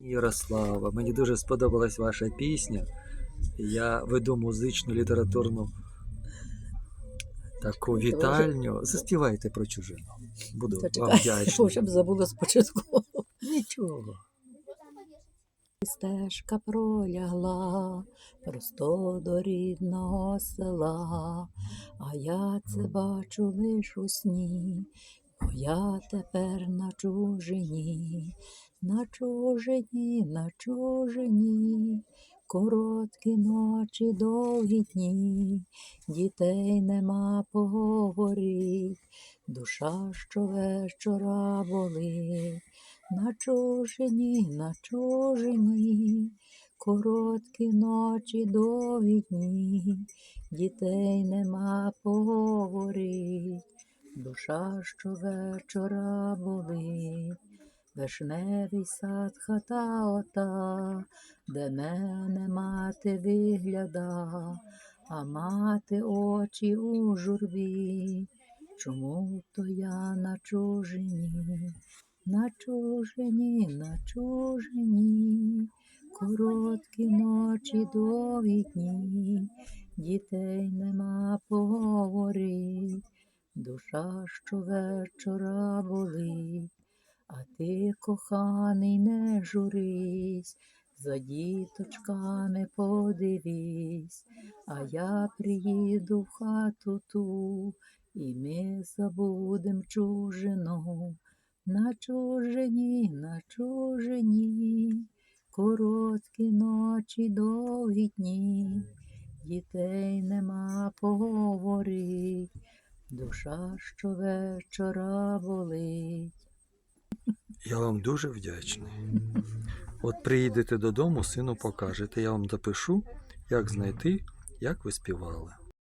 Ярослава, мені дуже сподобалась ваша пісня. Я веду музичну літературну таку вітальню. Заспівайте про чужину. Буду Та вам вдячний. щоб забула спочатку. Нічого. Стежка пролягла просто до рідного села, а я це бачу лиш у сні, бо я тепер на чужині, на чужині, на чужині, короткі ночі, довгі дні, дітей нема поговорить, душа щовечора болить. На чужині, на чужині, короткі ночі, довгі дні, дітей нема поговорить, душа щовечора болить, вишневий сад хата ота, де мене мати вигляда, а мати очі у журбі. Чому то я на чужині? На чужині, на чужині, короткі ночі, довгі дні, дітей нема поговорить, душа щовечора болить, а ти, коханий, не журись, за діточками подивись, а я приїду в хату ту, і ми забудем чужину. На чужині, на чужині, короткі ночі, довгі дні, дітей нема поговорить, душа щовечора болить. Я вам дуже вдячний. От приїдете додому, сину покажете. Я вам допишу, як знайти, як ви співали.